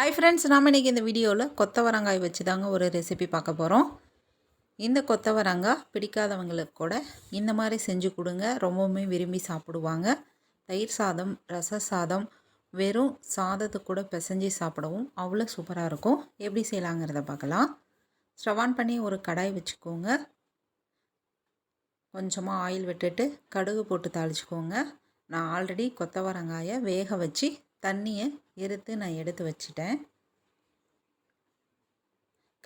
Hi friends நாம் இன்றைக்கி இந்த வீடியோவில் கொத்தவரங்காய் வச்சு தாங்க ஒரு ரெசிபி பார்க்க போகிறோம் இந்த கொத்தவரங்காய் பிடிக்காதவங்களுக்கு கூட இந்த மாதிரி செஞ்சு கொடுங்க. ரொம்பவுமே விரும்பி சாப்பிடுவாங்க. தயிர் சாதம் ரச சாதம் வெறும் சாதத்தை கூட பிசைஞ்சு சாப்பிடவும் அவ்வளோ சூப்பராக இருக்கும். எப்படி செய்யலாங்கிறத பார்க்கலாம். ஸ்டவ் ஆன் பண்ணி ஒரு கடாய் வச்சுக்கோங்க. கொஞ்சமாக ஆயில் விட்டுட்டு கடுகு போட்டு தாளிச்சுக்கோங்க. நான் ஆல்ரெடி கொத்தவரங்காயை வேக வச்சு தண்ணியை எடுத்து நான் எடுத்து வச்சிட்டேன்.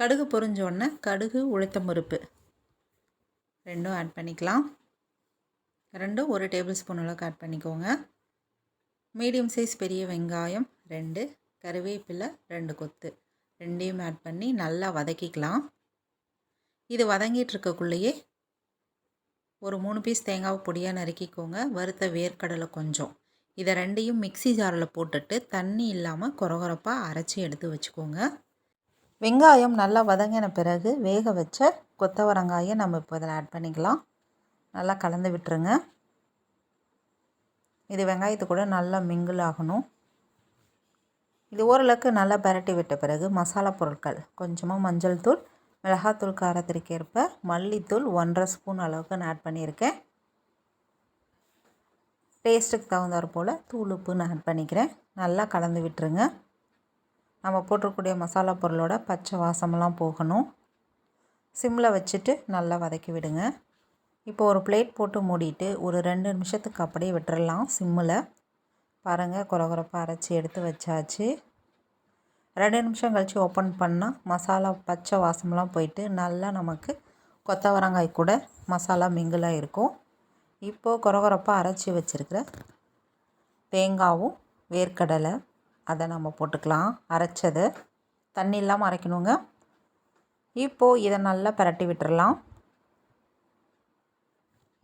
கடுகு பொறிஞ்சோடனே கடுகு உளுத்தம் பருப்பு. ரெண்டும் ஆட் பண்ணிக்கலாம். ரெண்டும் ஒரு டேபிள் ஸ்பூன் அளவுக்கு ஆட் பண்ணிக்கோங்க. மீடியம் சைஸ் பெரிய வெங்காயம் ரெண்டு கருவேப்பிலை ரெண்டு கொத்து. ரெண்டையும் ஆட் பண்ணி நல்லா வதக்கிக்கலாம். இது வதங்கிட்டு இருக்கக்குள்ளேயே ஒரு மூணு பீஸ் தேங்காவை பொடியாக நறுக்கிக்கோங்க. வறுத்த வேர்க்கடலை கொஞ்சம். இதை ரெண்டையும் மிக்சி ஜாரில் போட்டுட்டு தண்ணி இல்லாமல் குறகுறப்பாக அரைச்சி எடுத்து வச்சுக்கோங்க. வெங்காயம் நல்லா வதங்கின பிறகு வேக வச்ச கொத்தவரங்காயை நம்ம இப்போ இதில் ஆட் பண்ணிக்கலாம். நல்லா கலந்து விட்டுருங்க. இது வெங்காயத்து கூட நல்லா மிங்கிள் ஆகணும். இது ஓரளவுக்கு நல்லா பரட்டி விட்ட பிறகு மசாலா பொருட்கள் கொஞ்சமாக மஞ்சள் தூள் மிளகாத்தூள் காரத்திற்கேற்ப மல்லித்தூள் ஒன்றரை ஸ்பூன் அளவுக்கு நான் ஆட் பண்ணியிருக்கேன். டேஸ்ட்டுக்கு தகுந்தாற் போல் தூள் உப்பு நான் ஆட் பண்ணிக்கிறேன். நல்லா கலந்து விட்டுருங்க. நம்ம போட்டிருக்கூடிய மசாலா பொருளோட பச்சை வாசமெல்லாம் போகணும். சிம்மில் வச்சுட்டு நல்லா வதக்கி விடுங்க. இப்போ ஒரு பிளேட் போட்டு மூடிட்டு ஒரு ரெண்டு நிமிஷத்துக்கு அப்படியே விட்டுறலாம் சிம்மில் பாருங்கள் குறகுறப்பாக அரைச்சி எடுத்து வச்சாச்சு. ரெண்டு நிமிஷம் கழித்து ஓப்பன் பண்ணால் மசாலா பச்சை வாசமெல்லாம் போயிட்டு நல்லா நமக்கு கொத்தவரங்காய் கூட மசாலா மிங்கிலாக இருக்கும் இப்போது கொரகொரப்பாக அரைச்சி வச்சுருக்கிற தேங்காவும் வேர்க்கடலை அதை நம்ம போட்டுக்கலாம். அரைச்சதை தண்ணி இல்லாமல் அரைக்கணுங்க. இப்போது இதை நல்லா பரட்டி விட்டுறலாம்.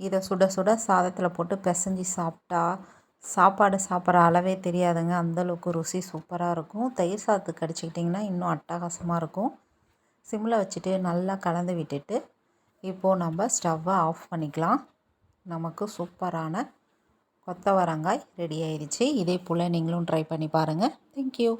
இதை சுட சுட சாதத்தில் போட்டு பிசைஞ்சி சாப்பிட்டா சாப்பாடு சாப்பிட்ற அளவே தெரியாதுங்க. அந்தளவுக்கு ருசி சூப்பராக இருக்கும். தயிர் சாதத்துக்கு அடிச்சுக்கிட்டிங்கன்னா இன்னும் அட்டகாசமாக இருக்கும். சிம்மில் வச்சுட்டு நல்லா கலந்து விட்டுட்டு இப்போது நம்ம ஸ்டவ்வை ஆஃப் பண்ணிக்கலாம். நமக்கு சூப்பரான கொத்தவரங்காய் ரெடி ஆயிடுச்சு. இதே போல் நீங்களும் ட்ரை பண்ணி பாருங்கள் தேங்க்யூ